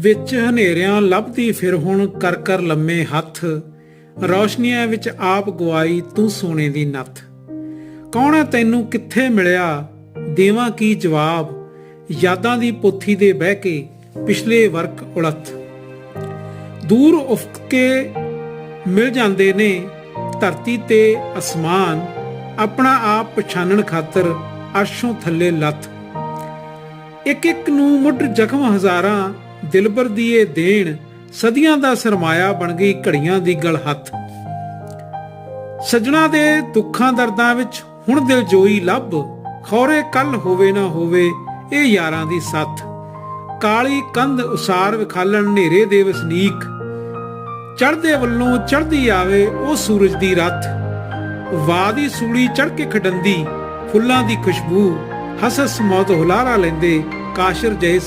ਵਿੱਚ ਹਨੇਰਿਆਂ ਲੱਭਦੀ ਫਿਰ ਹੁਣ ਕਰ ਕਰ ਲੰਮੇ ਹੱਥ। ਰੌਸ਼ਨੀਆਂ ਵਿੱਚ ਆਪ ਗਵਾਈ ਤੂੰ ਸੋਨੇ ਦੀ ਨੱਥ। ਕੌਣ ਹੈ ਤੈਨੂੰ ਕਿੱਥੇ ਮਿਲਿਆ? ਦੇਵਾਂ ਕੀ ਜਵਾਬ? ਯਾਦਾਂ ਦੀ ਪੋਥੀ ਦੇ ਬਹਿ ਕੇ ਪਿਛਲੇ ਵਰਕ ਉਲਤ ਦੂਰ ਉਫਕ ਕੇ ਮਿਲ ਜਾਂਦੇ ਨੇ ਧਰਤੀ ਤੇ ਅਸਮਾਨ। ਆਪਣਾ ਆਪ ਪਛਾਣਨ ਖਾਤਰ ਅਰਸ਼ੋਂ ਥੱਲੇ ਲੱਥ। ਇੱਕ ਇੱਕ ਨੂੰ ਮੁੱਢ ਜ਼ਖਮ ਹਜ਼ਾਰਾਂ। ਦਿਲਬਰ ਦੀ ਇਹ ਦੇਣ, ਸਦੀਆਂ ਦਾ ਸਰਮਾਇਆ ਬਣ ਗਈ ਘੜੀਆਂ ਦੀ ਗਲ ਹੱਥ। ਸਜਣਾ ਦੇ ਦੁੱਖਾਂ ਦਰਦਾਂ ਵਿੱਚ ਹੁਣ ਦਿਲ ਲੱਭ, ਖੌਰੇ ਕੱਲ ਹੋਵੇ ਨਾ ਹੋਵੇ, ਇਹ ਯਾਰਾਂ ਦੀ ਸੱਥ। ਕਾਲੀ ਕੰਧ ਉਸਾਰ ਵਿਖਾਲਣ ਹਨੇਰੇ ਦੇ ਵਸਨੀਕ। ਚੜਦੇ ਵੱਲੋਂ ਚੜਦੀ ਆਵੇ ਉਹ ਸੂਰਜ ਦੀ ਰੱਥ ਵਾਹ ਸੂਲੀ ਚੜ ਕੇ ਖਡੰਦੀ, ਫੁੱਲਾਂ ਦੀ ਖੁਸ਼ਬੂ ਹਸਸ ਮੌਤ ਹੁਲਾਰਾ ਲੈਂਦੇ, ਕਾਸ਼ਰ ਜੈ